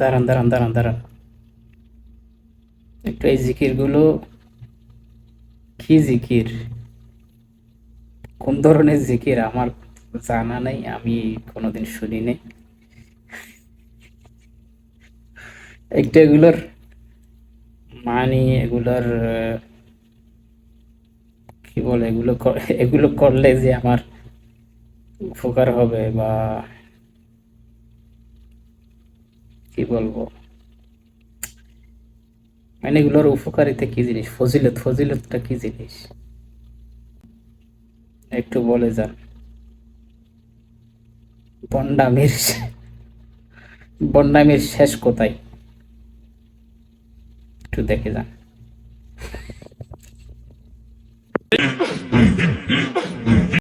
দাঁড়ান দাঁড়ান দাঁড়ান দাঁড়ান। একটু এই জিকিরগুলো কি জিকির? কোন ধরনের জিকির? আমার জানা নেই, আমি কোনোদিন শুনি নাই। একটা এগুলোর মানে এগুলোর কি বলে, এগুলো এগুলো করলে যে আমার উপকার হবে বা কি বলব? মানে এগুলোর উপকারিতা কি জিনিস? ফজিলত, ফজিলতটা কি জিনিস? একটু বলে যান। বন্ডামির বন্ডামির শেষ কোথায়? একটু দেখে যান।